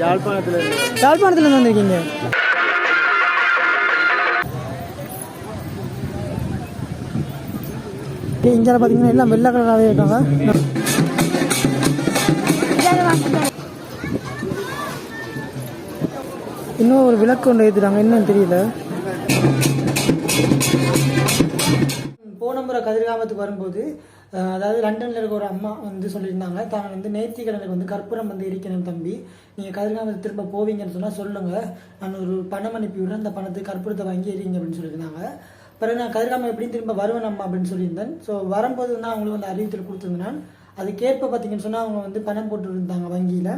யாழ்ப்பாணத்துல யாழ்ப்பாணத்துலேருந்து வந்திருக்கீங்க? இங்கே பார்த்தீங்கன்னா எல்லாம் வெள்ளை கலராகவே இருக்காங்க. இன்னும் ஒரு விளக்கு ஒன்று ஏற்றுறாங்க என்னன்னு தெரியல. போன முறை கதிர்காமத்துக்கு வரும்போது அதாவது லண்டனில் இருக்க ஒரு அம்மா வந்து சொல்லியிருந்தாங்க. தான் வந்து நேர்த்திக்கடனுக்கு வந்து கற்பூரம் வந்து இருக்கணும் தம்பி. நீங்கள் கதிர்காமத்தை திரும்ப போவீங்கன்னு சொன்னால் சொல்லுங்கள் நான் ஒரு பணம் அனுப்பி விடுறேன் அந்த பணத்துக்கு கற்பூரத்தை வாங்கி எறிங்க அப்படின்னு சொல்லியிருந்தாங்க. பிறகு நான் கதிர்காமம் எப்படியும் திரும்ப வருவேன் அம்மா அப்படின்னு சொல்லியிருந்தேன். ஸோ வரும்போது தான் அவங்களுக்கு வந்து அறிவித்தல் கொடுத்துருந்தேன் அதுக்கேற்ப பார்த்தீங்கன்னு சொன்னால் அவங்க வந்து பணம் போட்டு இருந்தாங்க வங்கியில்.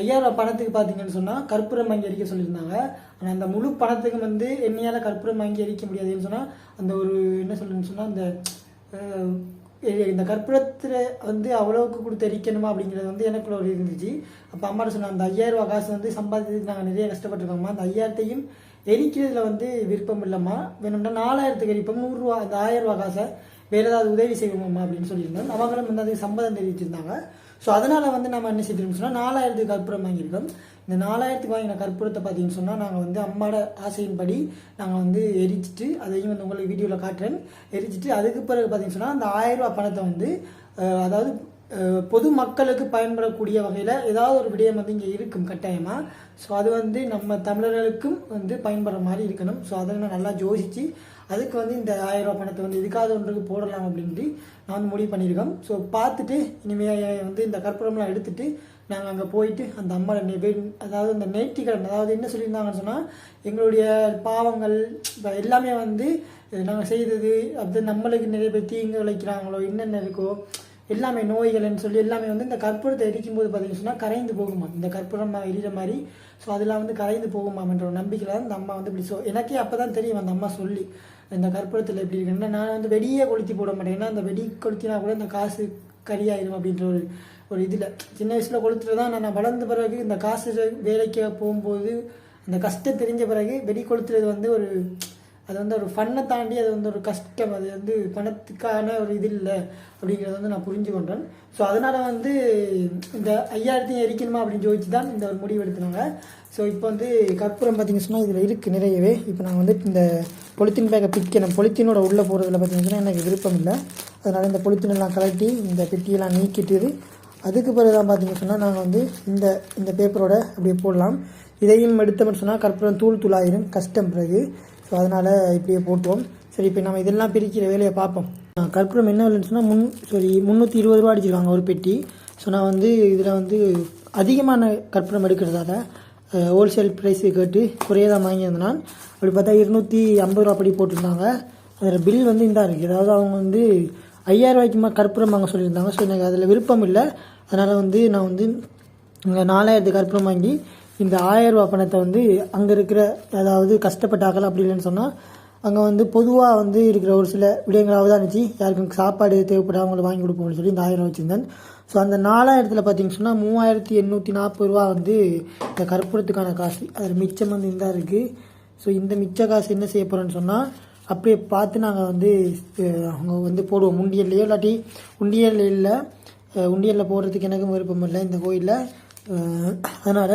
ஐயாயிரம் பணத்துக்கு பார்த்தீங்கன்னு சொன்னால் கற்பூரம் வாங்கி அடிக்க சொல்லியிருந்தாங்க. ஆனால் அந்த முழு பணத்துக்கு வந்து என்னையால் கற்பூரம் வாங்கி எரிக்க முடியாதுன்னு சொன்னால் அந்த ஒரு என்ன சொல்லுன்னு சொன்னால் அந்த இந்த கற்பூரத்தில் வந்து அவ்வளோவுக்கு கொடுத்து எரிக்கணுமா அப்படிங்கிறது வந்து எனக்குள்ள ஒரு இருந்துச்சு. அப்போ அம்மாட்ட சொன்னாங்க அந்த ஐயாயிரம் ரூபாய் காசு வந்து சம்பாதிக்கிறதுக்கு நாங்கள் நிறைய கஷ்டப்பட்டுருக்கோம்மா. அந்த ஐயாயிரத்தையும் எரிக்கிறதுல வந்து விருப்பம் இல்லைம்மா. வேணும்னா நாலாயிரத்துக்கு எரிப்போம். நூறுரூவா அந்த ஆயிரம் ரூபாய் காசை வேறு ஏதாவது உதவி செய்வோம்மா அப்படின்னு சொல்லியிருந்தோம் அவங்களும் வந்து அதுக்கு சம்மதம் தெரிவிச்சிருந்தாங்க. ஸோ அதனால் வந்து நம்ம என்ன செய்திருக்கோம் சொன்னால் நாலாயிரத்துக்கு கற்பூரம் வாங்கியிருக்கோம். இந்த நாலாயிரத்துக்கு வாங்கின கற்பூரத்தை பார்த்தீங்கன்னு சொன்னால் நாங்கள் வந்து அம்மாவோட ஆசையின்படி நாங்கள் வந்து எரிச்சிட்டு அதையும் வந்து உங்களுக்கு வீடியோவில் காட்டுறேன். எரிச்சிட்டு அதுக்கு பிறகு பார்த்தீங்கன்னு சொன்னால் அந்த ஆயிரம் ரூபாய் பணத்தை வந்து அதாவது பொது மக்களுக்கு பயன்படக்கூடிய வகையில் ஏதாவது ஒரு விடயம் வந்து இங்கே இருக்கும் கட்டாயமாக ஸோ அது வந்து நம்ம தமிழர்களுக்கும் வந்து பயன்படுற மாதிரி இருக்கணும். ஸோ அதை நான் நல்லா யோசித்து அதுக்கு வந்து இந்த ஆயிரம் ரூபாய் பணத்தை வந்து இதுக்காவது ஒன்றுக்கு போடலாம் அப்படின்ட்டு நான் வந்து முடிவு பண்ணியிருக்கோம். ஸோ பார்த்துட்டு இனிமேல் வந்து இந்த கற்பூரம்லாம் எடுத்துட்டு நாங்கள் அங்கே போயிட்டு அந்த அம்மா அதாவது அந்த நேர்த்திக்கடன் அதாவது என்ன சொல்லியிருந்தாங்கன்னு சொன்னால் எங்களுடைய பாவங்கள் இப்போ எல்லாமே வந்து நாங்கள் செய்தது அது நம்மளுக்கு நிறைய பேர் தீங்கு விளைக்கிறாங்களோ என்னென்ன இருக்கோ எல்லாமே நோய்கள்னு சொல்லி எல்லாமே வந்து இந்த கற்பூரத்தை எரிக்கும்போது பார்த்தீங்கன்னு சொன்னால் கரைந்து போகுமா இந்த கற்பூரம் எரிகிற மாதிரி ஸோ அதெல்லாம் வந்து கரைந்து போகுமான்ற ஒரு நம்பிக்கையில் தான் இந்த அம்மா வந்து இப்படி ஸோ எனக்கே அப்போ தான் தெரியும் அந்த அம்மா சொல்லி. இந்த கற்பூரத்தில் எப்படி இருக்குன்னா நான் வந்து வெடியே கொளுத்தி போட மாட்டேன். ஏன்னா அந்த வெடி கொளுத்தினா கூட இந்த காசு கரியாயிடும் அப்படின்ற ஒரு ஒரு இதில். சின்ன வயசில் கொளுத்துட்டு தான் நான் வளர்ந்த பிறகு இந்த காசு வேலைக்கு போகும்போது அந்த கஷ்டம் தெரிஞ்ச பிறகு வெடி கொளுத்துறது வந்து ஒரு அது வந்து ஒரு ஃபன்னை தாண்டி அது வந்து ஒரு கஷ்டம். அது வந்து பணத்துக்கான ஒரு இது இல்லை அப்படிங்கிறத வந்து நான் புரிஞ்சு கொண்டேன் ஸோ அதனால் வந்து இந்த ஐயாயிரத்தையும் எரிக்கணுமா அப்படின்னு ஜோதிச்சு தான் இந்த ஒரு முடிவு எடுத்துனாங்க. ஸோ இப்போ வந்து கற்பூரம் பார்த்தீங்கன்னு சொன்னால் இதில் இருக்குது நிறையவே. இப்போ நான் வந்து இந்த பொலித்தீன் பேக்கை பிக்கணும் பொலித்தீனோட உள்ளே போகிறதுல பார்த்தீங்கன்னா எனக்கு விருப்பம் இல்லை. அதனால் இந்த பொலித்தீனெல்லாம் கலட்டி இந்த பெட்டியெல்லாம் நீக்கிட்டு அதுக்கு பிறகு தான் பார்த்தீங்கன்னு சொன்னால் நாங்கள் வந்து இந்த இந்த பேப்பரோட அப்படியே போடலாம். இதையும் எடுத்தோம்னு சொன்னால் கற்பூரம் தூள் தூளாயிரும் கஷ்டம் பிறகு. ஸோ அதனால் இப்படியே போட்டுவோம். சரி இப்போ நம்ம இதெல்லாம் பிரிக்கிற வேலையை பார்ப்போம். கற்பூரம் என்ன விலைன்னு சொன்னால் முன் சாரி முந்நூற்றி இருபது ரூபா அடிச்சிருக்காங்க ஒரு பெட்டி. ஸோ நான் வந்து இதில் வந்து அதிகமான கற்பூரம் எடுக்கிறதால ஹோல்சேல் ப்ரைஸு கேட்டு குறையதாக வாங்கியிருந்தேன் அப்படி பார்த்தா இருநூற்றி ஐம்பது ரூபா படி போட்டிருந்தாங்க. அதில் பில் வந்து இந்த இருக்குது அதாவது அவங்க வந்து ஐயாயிரம் ரூபாய்க்குமா கற்பூரம் வாங்க சொல்லியிருந்தாங்க. ஸோ எனக்கு அதில் விருப்பம் இல்லை. அதனால் வந்து நான் வந்து இங்கே நாலாயிரத்து கற்பூரம் வாங்கி இந்த ஆயிரம் பணத்தை வந்து அங்கே இருக்கிற அதாவது கஷ்டப்பட்டாக்கள் அப்படி இல்லைன்னு சொன்னால் அங்கே வந்து பொதுவாக வந்து இருக்கிற ஒரு சில விடங்களாவதா இருந்துச்சு. யாருக்கும் சாப்பாடு தேவைப்பட அவங்களுக்கு வாங்கி கொடுப்போம்னு சொல்லி இந்த ஆயிரம் வச்சுருந்தேன். ஸோ அந்த நாலாயிரத்தில் பார்த்தீங்கன்னு சொன்னால் மூவாயிரத்தி எண்ணூற்றி நாற்பது ரூபா வந்து இந்த கற்பூரத்துக்கான காசு. அதில் மிச்சம் வந்து இந்த இருக்குது ஸோ இந்த மிச்ச காசு என்ன செய்ய போகிறோன்னு சொன்னால் அப்படியே பார்த்து நாங்கள் வந்து அவங்க வந்து போடுவோம். உண்டியல்லையோ இல்லாட்டி உண்டியல் இல்லை உண்டியலில் போடுறதுக்கு எனக்கும் விருப்பம் இல்லை இந்த கோயிலில். அதனால்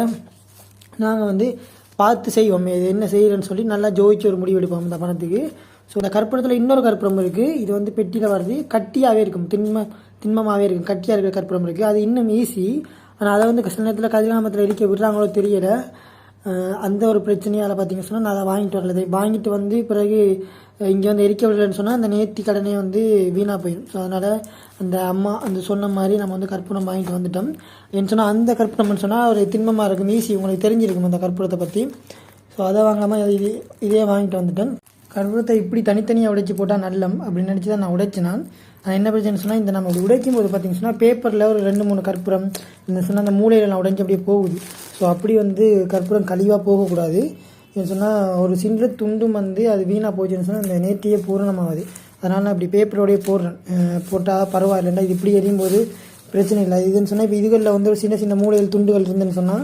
நாங்கள் வந்து பார்த்து செய்வோம். இது என்ன செய்கிறேன்னு சொல்லி நல்லா ஜோதிச்சு ஒரு முடிவு எடுப்போம் இந்த பணத்துக்கு. ஸோ இந்த கற்பூரத்தில் இன்னொரு கற்பூரம் இருக்குது இது வந்து பெட்டியில் வருது. கட்டியாகவே இருக்கும். திண்மை திண்மமாகவே இருக்கும். கட்டியாக இருக்கிற கற்பூரம் இருக்குது அது இன்னும் ஈஸி ஆனால் அதை வந்து சில நேரத்தில் கதிராமத்தில் இடிக்க விடுறாங்களோ தெரியலை. அந்த ஒரு பிரச்சனையால் பார்த்தீங்கன்னு சொன்னால் நான் அதை வாங்கிட்டு வரலது வாங்கிட்டு வந்து பிறகு இங்கே வந்து எரிக்க விடலைன்னு சொன்னால் அந்த நேர்த்தி கடனே வந்து வீணாக போயிடும். ஸோ அதனால் அந்த அம்மா அந்த சொன்ன மாதிரி நம்ம வந்து கற்பூரம் வாங்கிட்டு வந்துட்டோம். என்ன சொன்னால் அந்த கற்பூரம்னு சொன்னால் ஒரு திண்மமாக இருக்கும் ஈஸி உங்களுக்கு தெரிஞ்சிருக்கும் அந்த கற்பூரத்தை பற்றி ஸோ அதை வாங்காமல் இது இதே வாங்கிட்டு வந்துட்டேன். கற்பூரத்தை இப்படி தனித்தனியாக உடைச்சி போட்டால் நல்லம் அப்படின்னு நினச்சி தான் நான். உடைச்சினான் நான் என்ன பிரச்சனை சொன்னால் இந்த நம்ம இப்படி உடைக்கும் போது பார்த்தீங்கன்னு சொன்னால் பேப்பரில் ஒரு ரெண்டு மூணு கற்பூரம் இந்த சொன்னால் அந்த நான் உடைஞ்சு அப்படியே போகுது. ஸோ அப்படி வந்து கற்பூரம் கழிவாக போகக்கூடாது. என்ன சொன்னால் ஒரு சின்ன துண்டும் வந்து அது வீணாக போச்சுன்னு சொன்னால் அந்த நேர்த்தியே பூரணமாகுது. அதனால் நான் இப்படி பேப்பரோடய போடுறேன். போட்டால் பரவாயில்லைண்டா இது இப்படி எரியும் போது பிரச்சனை இல்லை. இதுன்னு சொன்னால் இப்போ இதுகளில் வந்து ஒரு சின்ன சின்ன மூலையில் துண்டுகள் இருந்துன்னு சொன்னால்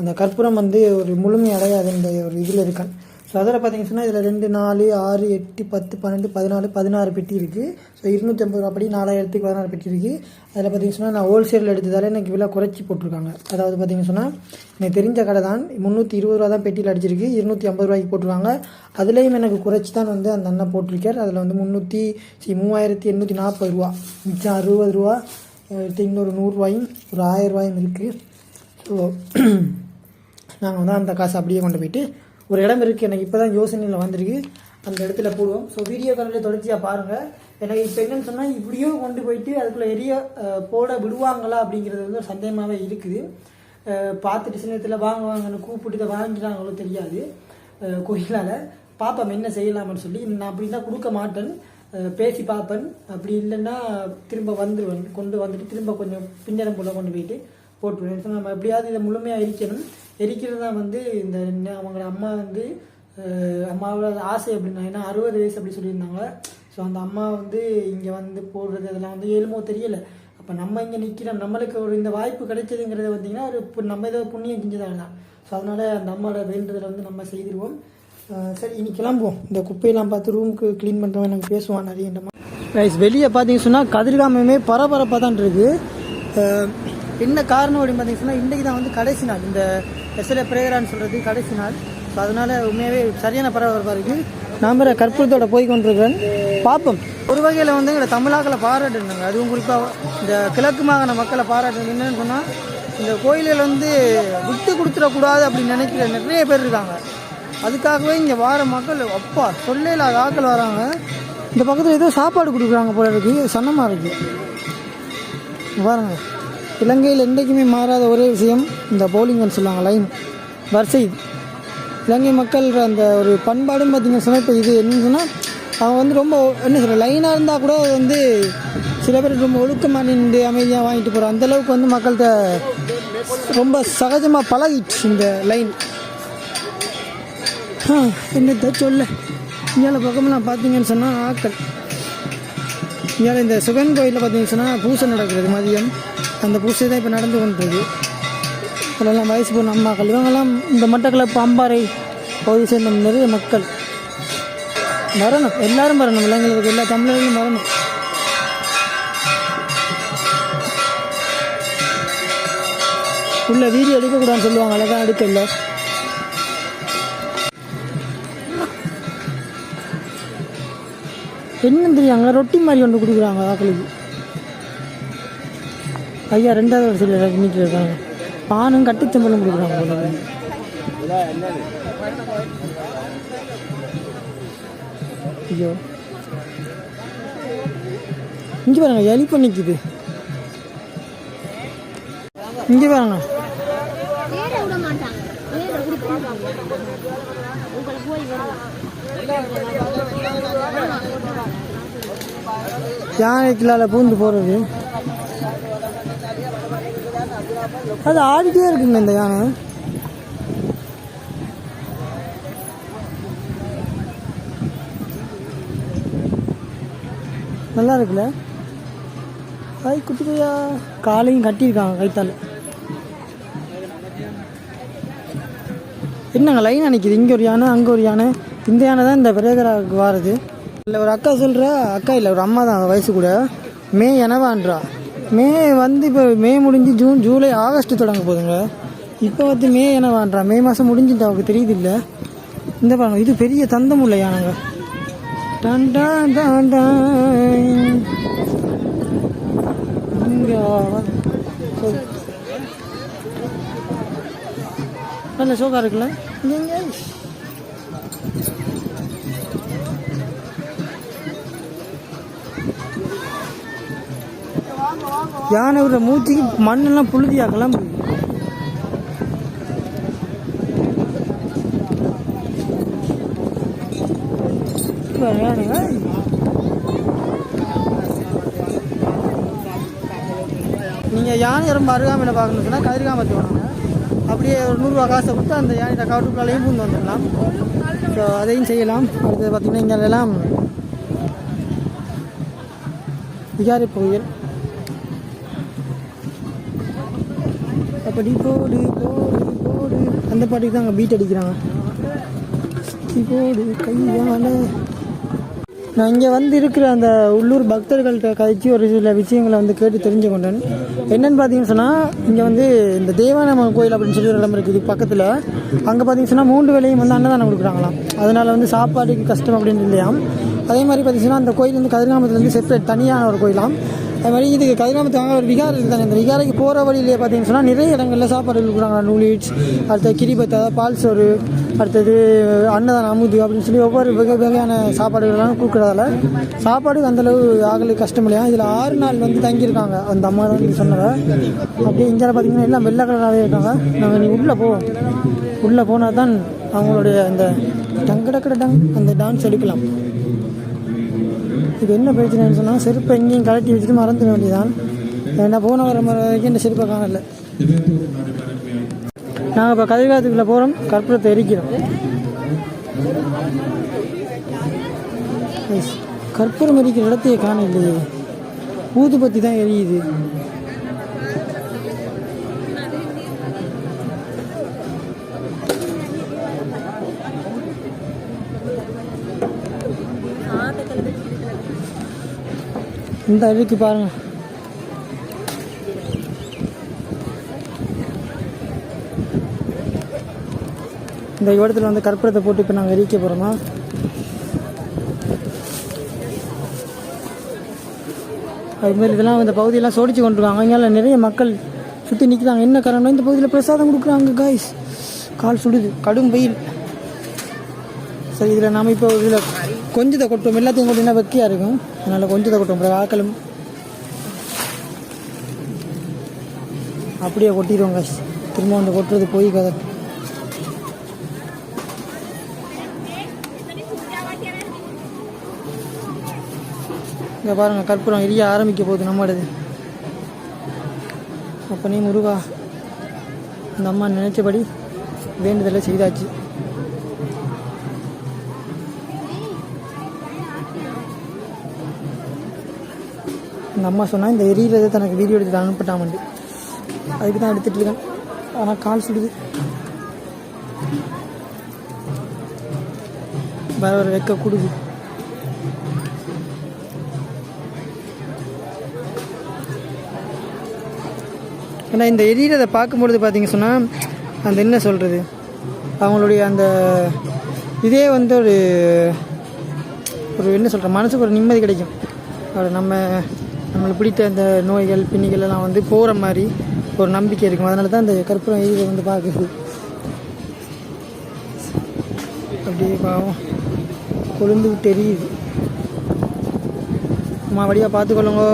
அந்த கற்பூரம் வந்து ஒரு முழுமை அடையாது இந்த ஒரு இதில் இருக்கான் ஸோ அதில் பார்த்தீங்கன்னா சொன்னால் இதில் ரெண்டு நாலு ஆறு எட்டு பத்து பன்னெண்டு பதினாலு பதினாறு பெட்டி இருக்குது ஸோ இருநூற்றி ஐம்பது ரூபா படி நாலாயிரத்துக்கு பதினாறு பெட்டி இருக்குது அதில் பார்த்தீங்கன்னா சொன்னால் நான் ஹோல்சேலில் எடுத்ததால எனக்கு விலை குறைச்சி போட்டிருக்காங்க. அதாவது பார்த்தீங்கன்னு சொன்னால் எனக்கு தெரிஞ்ச கடை தான் முந்நூற்றி இருபது ரூபா தான் பெட்டியில் அடிச்சிருக்கு. இருநூற்றி ஐம்பது ரூபாய்க்கு போட்டிருக்காங்க. அதுலேயும் எனக்கு குறைச்சி தான் வந்து அந்த அண்ணன் போட்டிருக்கார். அதில் வந்து முந்நூற்றி சி மூவாயிரத்தி எண்ணூற்றி நாற்பது ரூபா. மிச்சம் அறுபது ரூபா இன்னொரு நூறுரூவாயும் ஒரு ஆயிரம் ரூபாயும் இருக்குது ஸோ நாங்கள் வந்து அந்த காசை அப்படியே கொண்டு போயிட்டு ஒரு இடம் இருக்குது எனக்கு இப்போ தான் யோசனையில் வந்திருக்கு. அந்த இடத்துல போடுவோம். ஸோ வீடியோ காலில் தொடர்ச்சியாக பாருங்கள் எனக்கு இப்போ என்னன்னு சொன்னால் இப்படியோ கொண்டு போயிட்டு அதுக்குள்ளே எரிய போட விடுவாங்களா அப்படிங்கிறது வந்து ஒரு சந்தேகமாகவே இருக்குது. பார்த்துட்டு சின்னத்தில் வாங்க வாங்கன்னு கூப்பிட்டு இதை வாங்கிட்டாங்களோ தெரியாது. கோயிலால். பார்ப்போம் என்ன செய்யலாம்னு சொல்லி நான் அப்படின்னா கொடுக்க மாட்டேன். பேசி பார்ப்பேன். அப்படி இல்லைன்னா திரும்ப வந்துடுவேன் கொண்டு வந்துட்டு திரும்ப கொஞ்சம் பின்னரம் போல் கொண்டு போயிட்டு போட்டுருவேன். ஸோ நம்ம எப்படியாவது இதை முழுமையாக இருக்கணும் எரிக்கிறது தான் வந்து இந்த அவங்களோட அம்மா வந்து அம்மாவோட ஆசை அப்படின்னா ஏன்னா அறுபது வயசு அப்படி சொல்லியிருந்தாங்க. ஸோ அந்த அம்மா வந்து இங்கே வந்து போடுறது அதெல்லாம் வந்து ஏழுமோ தெரியல. அப்போ நம்ம இங்கே நிற்கிறோம் நம்மளுக்கு ஒரு இந்த வாய்ப்பு கிடைச்சதுங்கிறது பார்த்தீங்கன்னா ஒரு நம்ம ஏதோ புண்ணியம் செஞ்சதாகலாம் ஸோ அதனால் அந்த அம்மாவோட வேண்டுதலை வந்து நம்ம செய்திருவோம். சரி இன்னைக்கு கிளம்புவோம். இந்த குப்பையெல்லாம் பார்த்து ரூமுக்கு க்ளீன் பண்ணுறவன் எனக்கு பேசுவான் நிறைய ரைஸ் வெளியே பார்த்தீங்க சொன்னால் கதிர்காமமே பரபரப்பாக தான் இருக்குது என்ன காரணம் அப்படின்னு பார்த்தீங்கன்னா இன்றைக்கு இன்றைக்கி தான் வந்து கடைசி நாள். இந்த எஸ்எல்ஏ பிரேயரான்னு சொல்கிறது கடைசி நாள். ஸோ அதனால் உண்மையாகவே சரியான பரவாயில்லை இருக்குது நான் கற்பூரத்தோட போய் கொண்டிருக்கிறேன். பார்ப்போம். ஒரு வகையில் வந்து எங்களை தமிழாக்களை பாராட்டுனாங்க. அதுவும் குறிப்பாக இந்த கிழக்கு மாகாண மக்களை பாராட்டுறது என்னென்னு சொன்னால் இந்த கோயில்கள் வந்து விட்டு கொடுத்துடக்கூடாது அப்படின்னு நினைக்கிற நிறைய பேர் இருக்காங்க. அதுக்காகவே இங்கே வார மக்கள் அப்பா சொல்ல இல்லாத ஆக்கள் வராங்க. இந்த பக்கத்தில் ஏதோ சாப்பாடு கொடுக்குறாங்க போல இருக்குது சன்னமாக இருக்குது பாருங்கள் இலங்கையில் என்றைக்குமே மாறாத ஒரே விஷயம் இந்த பவுலிங்னு சொல்லுவாங்க லைன் வரிசை இலங்கை மக்கள் அந்த ஒரு பண்பாடுன்னு பார்த்தீங்கன்னா சொன்னால் இப்போ இது என்னன்னு சொன்னால் அவன் வந்து ரொம்ப என்ன சொல்ற லைனாக இருந்தால் கூட அது வந்து சில பேர் ரொம்ப ஒழுக்கமாக நின்று அமைதியாக வாங்கிட்டு போகிறோம் அந்தளவுக்கு வந்து மக்கள்கிட்ட ரொம்ப சகஜமாக பழகிடுச்சு இந்த லைன் என்னத்த சொல்ல? இந்தியாவில் பக்கமெல்லாம் பார்த்தீங்கன்னு சொன்னால் ஆக்கள். இங்கே இந்த சிவன் கோயிலில் பார்த்தீங்கன்னு சொன்னால் பூசை நடக்கிறது மதியம். அந்த பூசை தான் இப்போ நடந்து கொண்டிருக்கு. இதெல்லாம் வயசு போன அம்மாக்கள் இவங்கெல்லாம் இந்த மட்டக்களப்பு அம்பாறை பகுதி சேர்ந்த நிறைய மக்கள். வரணும். எல்லாரும் வரணும். இளைஞர்களுக்கு எல்லா தமிழர்களும் வரணும். உள்ள வீடியோ எடுக்கக்கூடாதுன்னு சொல்லுவாங்க. அழகாக எடுக்கல. என்னன்னு தெரியும் ரொட்டி மாதிரி ஒன்று கொடுக்குறாங்க ஆக்களுக்கு. ஐயா ரெண்டாவது வருஷத்தில் இன்னைக்கு இருக்காங்க. பானும் கட்டுச்சம்பளம் கொடுக்குறாங்க ஐயோ. இங்கே பாருங்க எலி பண்ணிக்குது. இங்கே பாருங்க. யானைக்குள்ளால பூந்து போகிறது அது ஆடிட்டே இருக்குங்க இந்த யானை. நல்லா இருக்குல்ல? ஹாய் குட்டி பையா காலையும் கட்டியிருக்காங்க கைத்தால் என்னங்க லைன் நிற்கிது இங்கே ஒரு யானை அங்கே ஒரு யானை. இந்த யானை தான் இந்த பிரேகராவுக்கு வாருது. இல்லை ஒரு அக்கா சொல்கிறா அக்கா இல்லை ஒரு அம்மா தான் வயசு கூட. மே எனவான்றா. மே வந்து இப்போ மே முடிஞ்சு ஜூன் ஜூலை ஆகஸ்ட் தொடங்க போதுங்க. இப்போ வந்து மே எனவான்றா. மே மாதம் முடிஞ்சுட்டு அவருக்கு தெரியுது இல்லை இந்த பாருங்க இது பெரிய தந்தம் உள்ள யானைங்க. டன். நல்ல சோகா இருக்குல்ல? இங்க. யானை விடுற மூச்சுக்கு மண்ணெல்லாம் புழுதியாக்கலாம் கிளம்பு. நீங்கள் யானை ரொம்ப அருகாமையில் பார்க்கணும் சொன்னால் கதிர்காமத்து வேணுங்க அப்படியே ஒரு நூறுரூவா காசை கொடுத்து அந்த யானை காட்டுக்குள்ளாலையும் பூந்து வந்துடலாம். ஸோ அதையும் செய்யலாம். அடுத்து பார்த்திங்கன்னா இங்கே எல்லாம் விகாரி கோயில் அப்படி போடு போடு போடு. அந்த பாட்டுக்கு தான் அங்கே பீட் அடிக்கிறாங்க. போடு கையால. நான் இங்கே வந்து இருக்கிற அந்த உள்ளூர் பக்தர்கள்ட்ட கழிச்சு ஒரு சில விஷயங்களை வந்து கேட்டு தெரிஞ்சு கொண்டேன். என்னன்னு பார்த்தீங்கன்னு சொன்னால் இங்கே வந்து இந்த தேவானம்மன் கோயில் அப்படின்னு சொல்லி ஒரு இடம் இருக்குது பக்கத்தில். அங்கே பார்த்தீங்கன்னு சொன்னால் மூன்று வேலையும் வந்து அன்னதானம் கொடுக்குறாங்களாம். அதனால் வந்து சாப்பாடுக்கு கஷ்டம் அப்படின்னு இல்லையாம். அதே மாதிரி பார்த்தீங்கன்னா அந்த கோயில் வந்து கதிர்காமத்துலேருந்து செப்பரேட் தனியான ஒரு கோயிலாம். அது மாதிரி இதுக்கு கதிராமத்து வாங்க ஒரு விகாரம் இருக்குது தானே. இந்த விகாரைக்கு போகிற வழியிலே பார்த்தீங்கன்னு சொன்னால் நிறைய இடங்களில் சாப்பாடு கொடுக்குறாங்க. நூலிட்ஸ் அடுத்தது கிரிபத்தா பால் சோறு அடுத்தது அன்னதான அமுது அப்படின்னு சொல்லி ஒவ்வொரு வகை வகையான சாப்பாடுகள்லாம் கொடுக்குறதால சாப்பாடு அந்தளவு ஆகலை கஷ்டம் இல்லையா? இதில் ஆறு நாள் வந்து தங்கியிருக்காங்க. அந்த அம்மா தான் வந்து சொன்னதை. அப்படியே இங்கே பார்த்தீங்கன்னா எல்லாம் வெள்ளை கலராகவே இருக்காங்க. நாங்கள் நீ உள்ளே போவோம் உள்ளே போனால் தான் அவங்களுடைய அந்த டங்கடக்கட டங் அந்த டான்ஸ் எடுக்கலாம். இது என்ன பிரச்சனைன்னு சொன்னால் செருப்பை எங்கேயும் கழட்டி வச்சுட்டு மறந்துட வேண்டியதான் நான் போன வர முறை வரைக்கும் இந்த செருப்பை காணல. நாங்கள் இப்போ கதிர்காலத்துக்குள்ளே போகிறோம் கற்பூரத்தை எரிக்கிறோம். கற்பூரம் எரிக்கிற இடத்தையே காண இல்லையே ஊதுபத்தி தான் எரியுது. இந்த அழுக்கு பாருங்க. இந்த இடத்துல வந்து கற்பூரத்தை போட்டு இப்போ நாங்கள் எரிக்க போகிறோமா அதுமாரி இதெல்லாம் இந்த பகுதியெல்லாம் சோடிச்சு கொண்டுருக்காங்க இங்கே நிறைய மக்கள் சுற்றி நிற்கிறாங்க என்ன காரணம் இந்த பகுதியில் பிரசாதம் கொடுக்குறாங்க காய்ஸ் கால் சுடுது கடும் வெயில். சரி இதில் நாம் இப்போ இதில் கொஞ்சத்தை கொட்டும். எல்லாத்தையும் கொட்டினா வெக்கையாக இருக்கும்? அதனால் கொஞ்சத்தை கொட்டும். அப்புறம் ஆக்களும் அப்படியே கொட்டிடுவோம் காய்ஸ் திரும்ப அந்த கொட்டுறது போய் கதை. இங்கே பாருங்கள் கற்பூரம் எரிய ஆரம்பிக்க போகுது நம்மளது. நீ முருகா அந்த அம்மா நினச்சபடி வேண்டுதலை செய்தாச்சு. எங்கள் அம்மா சொன்னால் இந்த எரியறதை தனக்கு வீடியோ எடுத்து அனுப்பிட்டாமண்டு அதுக்கு தான் எடுத்துகிட்டு இருக்கேன். ஆனால் கால் சுடுது. வேற ஒரு வெக்க கொடுது. ஏன்னா இந்த எரியறதை பார்க்கும்பொழுது பார்த்தீங்க சொன்னால் அந்த என்ன சொல்கிறது அவங்களுடைய அந்த இதே வந்து ஒரு ஒரு என்ன சொல்கிற மனசுக்கு ஒரு நிம்மதி கிடைக்கும். ஒரு நம்ம நம்மளுக்கு பிடித்த அந்த நோய்கள் பிணிகள் எல்லாம் வந்து போகிற மாதிரி ஒரு நம்பிக்கை இருக்கும். அதனால தான் அந்த கற்பூரம் ஈகை வந்து பார்க்குது அப்படியே பாவம். கொழுந்து விட்டு எரியுது அம்மா வழியாக பார்த்துக்கொள்ளுங்க.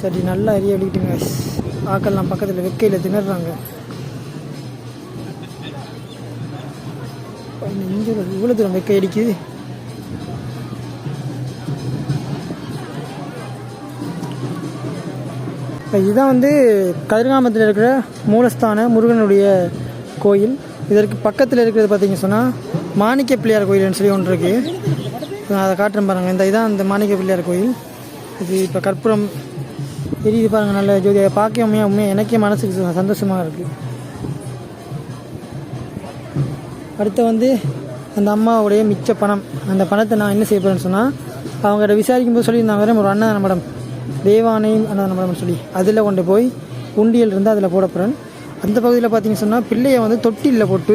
சரி நல்லா எரிய அடிக்கிட்டுங்க ஆக்கள்லாம் பக்கத்தில் வெக்கையில் திணறாங்க இங்கே இவ்வளோ தூரம் வெக்கை அடிக்குது. இப்போ இதுதான் வந்து கதிர்காமத்தில் இருக்கிற மூலஸ்தான முருகனுடைய கோயில். இதற்கு பக்கத்தில் இருக்கிறது பார்த்தீங்க சொன்னால் மாணிக்க பிள்ளையார் கோயில்னு சொல்லி ஒன்று இருக்குது அதை காட்டுறேன் பாருங்கள் இந்த இதான் இந்த மாணிக்க பிள்ளையார் கோயில். இது இப்போ கற்பூரம் எரியுது பாருங்கள் நல்ல ஜோதியை பார்க்க உண்மையாக உண்மையாக எனக்கே மனசுக்கு சந்தோஷமாக இருக்குது அடுத்து வந்து அந்த அம்மாவுடைய மிச்ச பணம். அந்த பணத்தை நான் என்ன செய்ய போகிறேன்னு சொன்னால் அவங்ககிட்ட விசாரிக்கும் போது சொல்லியிருந்தாங்க வேறு ஒரு அன்னதான மடம். தேவானை அன்னதான மடம்னு சொல்லி. அதில் கொண்டு போய் உண்டியல் இருந்து அதில் போட போகிறேன் அந்த பகுதியில் பார்த்தீங்கன்னு சொன்னால் பிள்ளையை வந்து தொட்டிலில் போட்டு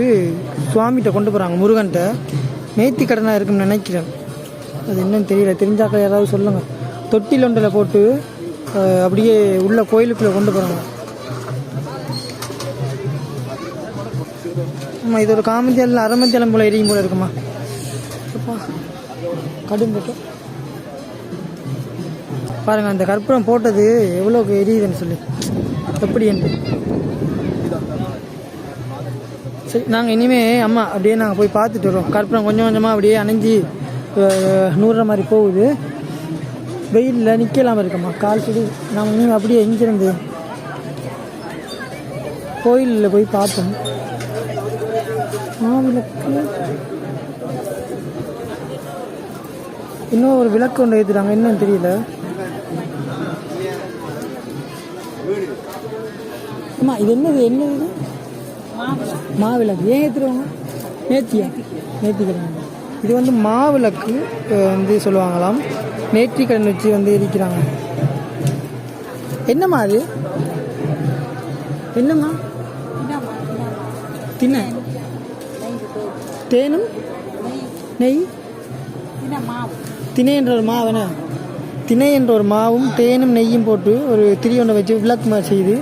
சுவாமிகிட்ட கொண்டு போகிறாங்க முருகன்கிட்ட. நேத்தி கடனாக இருக்குன்னு நினைக்கிறேன். அது என்னன்னு தெரியல. தெரிஞ்சாக்க யாராவது சொல்லுங்கள் தொட்டில் ஒன்றில் போட்டு அப்படியே உள்ள கோயிலுக்குள்ளே கொண்டு போகிறாங்க இருக்குமா இது ஒரு காமத்தியால அரைமத்தியாலம் போல எரியும் போல இருக்குமா? அப்பா, கடும் போட்டு பாருங்க அந்த கற்பூரம் போட்டது எவ்வளோக்கு எரியுதுன்னு சொல்லி. எப்படி என்று. சரி நாங்கள் இனிமே அம்மா அப்படியே நாங்கள் போய் பார்த்துட்டு வரோம் கற்பூரம் கொஞ்சம் கொஞ்சமாக அப்படியே அணைஞ்சி நூறுற மாதிரி போகுது. வெயிலில் நிற்கலாம இருக்கம்மா கால் சுடி. நாங்கள் இனிமேல் அப்படியே எங்கிருந்து கோயிலில் போய் பார்த்தோம் மாவிளக்கு இன்னும் ஒரு விளக்கு ஒன்று ஏற்றுறாங்க என்னன்னு தெரியல. அம்மா இது என்னது? என்னது மாவிளக்கு. ஏன் ஏற்றுருவாங்க நேர்த்தியா நேர்த்திக்கிழமை இது வந்து மாவிளக்கு வந்து சொல்லுவாங்களாம். நேர்த்திக்கடன் வச்சு வந்து எரிக்கிறாங்க. என்னம்மா அது? என்னம்மா? தின்ன. தேனும் நெய்? திணை என்ற ஒரு மாவன. திணை என்ற ஒரு மாவும் தேனும் நெய்யும் போட்டு ஒரு திரி ஒன்றை வச்சு விளக்கு மாதிரி செய்து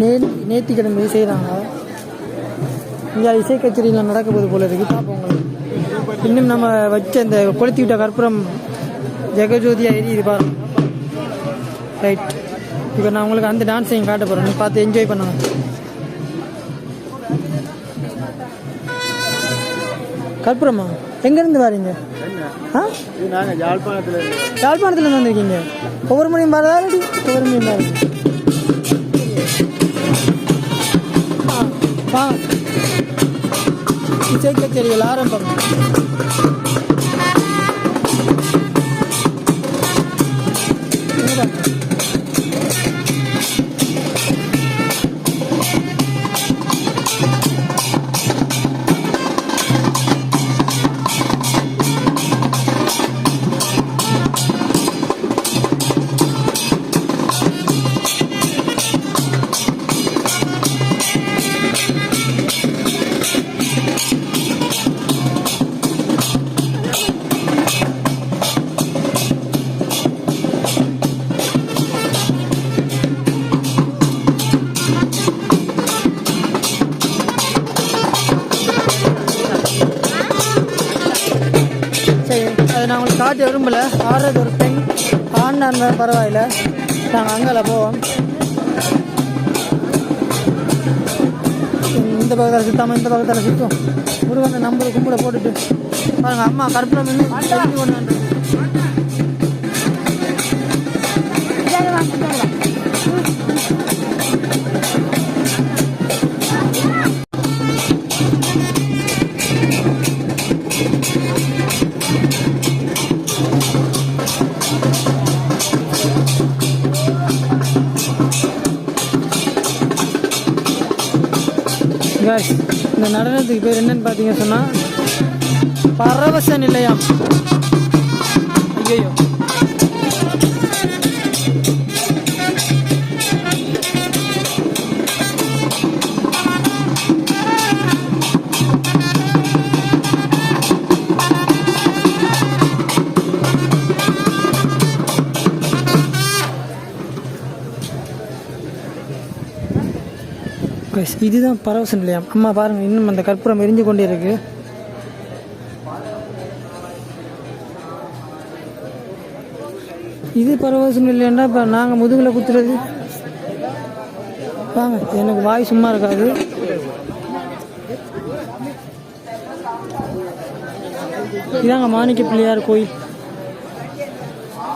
நே நேத்தி போய் செய்கிறாங்க இங்கே இசை கச்சேரியில் நடக்க போது போல இருக்குது பார்ப்போம் உங்களுக்கு. இன்னும் நம்ம வச்ச அந்த கொளுத்தி விட்ட கற்பூரம் ஜெகஜோதியாக எரியுது பாருங்க. ரைட் இப்போ நான் உங்களுக்கு அந்த டான்ஸையும் காட்ட போகிறேன் பார்த்து என்ஜாய் பண்ணுவேன் கற்பூரமா? எங்கேருந்து வரீங்க? ஆ? நாங்கள் யாழ்ப்பாணத்தில் யாழ்ப்பாணத்துலேருந்து வந்திருக்கீங்க. ஒவ்வொரு மணியும் பாருதா இல்லாட்டி ஒவ்வொரு மணியும் பாருங்க ஆ இசை கச்சேரிகள் ஆரம்பம். காட்ட விரும்பல ஆடுறது ஒரு பெண். இருந்தாலும் பரவாயில்ல. நாங்கள் அங்கே போவோம். இந்த பக்கத்தில் சுத்தாமல் இந்த பக்கத்தில் சுற்றும் முருகனை நம்பர் கும்பிட போட்டுட்டு பாருங்க அம்மா இன்னும் தெரிஞ்சு கொண்டு சார் இந்த நடனத்துக்கு பேர் என்னன்னு பார்த்தீங்க சொன்னால் பரவச நிலையம். ஐயோ கைஸ் இதுதான் பரவச நிலையம். அம்மா பாருங்க இன்னும் அந்த கற்பூரம் எரிஞ்சு கொண்டே இருக்கு. இது பரவச நிலையம்னா இப்போ நாங்கள் முதுகில் குத்துறது. வாங்க எனக்கு வாய் சும்மா இருக்காது. இதாங்க மாணிக்க பிள்ளையார் கோயில்.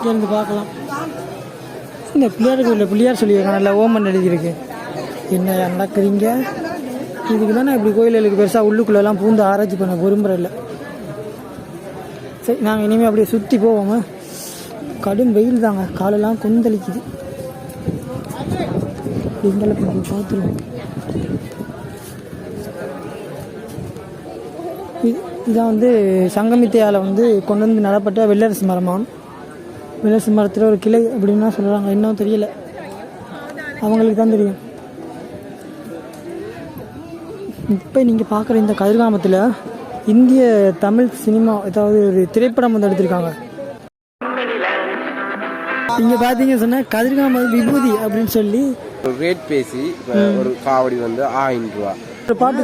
இருந்து பார்க்கலாம். இந்த பிள்ளையார் கோயிலில் பிள்ளையார் சொல்லியிருக்காங்க நல்லா ஓமன் எழுதியிருக்கு. என்ன நடக்குறீங்க இதுக்கு தானே இப்படி கோயில்களுக்கு பெருசாக உள்ளுக்குள்ளெல்லாம் பூந்து ஆராய்ச்சி பண்ண விரும்புகிறல்ல சரி நாங்கள் இனிமேல் அப்படியே சுற்றி போவோங்க கடும் வெயில் தாங்க. காலெல்லாம் கொந்தளிக்குது. எங்களை போய் பார்த்துருவோம் இது இதான் வந்து சங்கமித்தையால் வந்து கொண்டு வந்து நடப்பட்ட வெள்ளரசு மரமாம். வெள்ளரசு மரத்தில் ஒரு கிளை அப்படின்னா சொல்கிறாங்க இன்னும் தெரியல. அவங்களுக்கு தான் தெரியும். இப்போ நீங்கள் பார்க்குற இந்த கதிர்காமத்தில் இந்திய தமிழ் சினிமா ஏதாவது ஒரு திரைப்படம் வந்து எடுத்திருக்காங்க. இங்கே பார்த்தீங்க சொன்னால் கதிர்காம விபூதி அப்படின்னு சொல்லி ரேட் பேசி ஒரு காவடி வந்து ஆயிரம் ரூபா. பாட்டு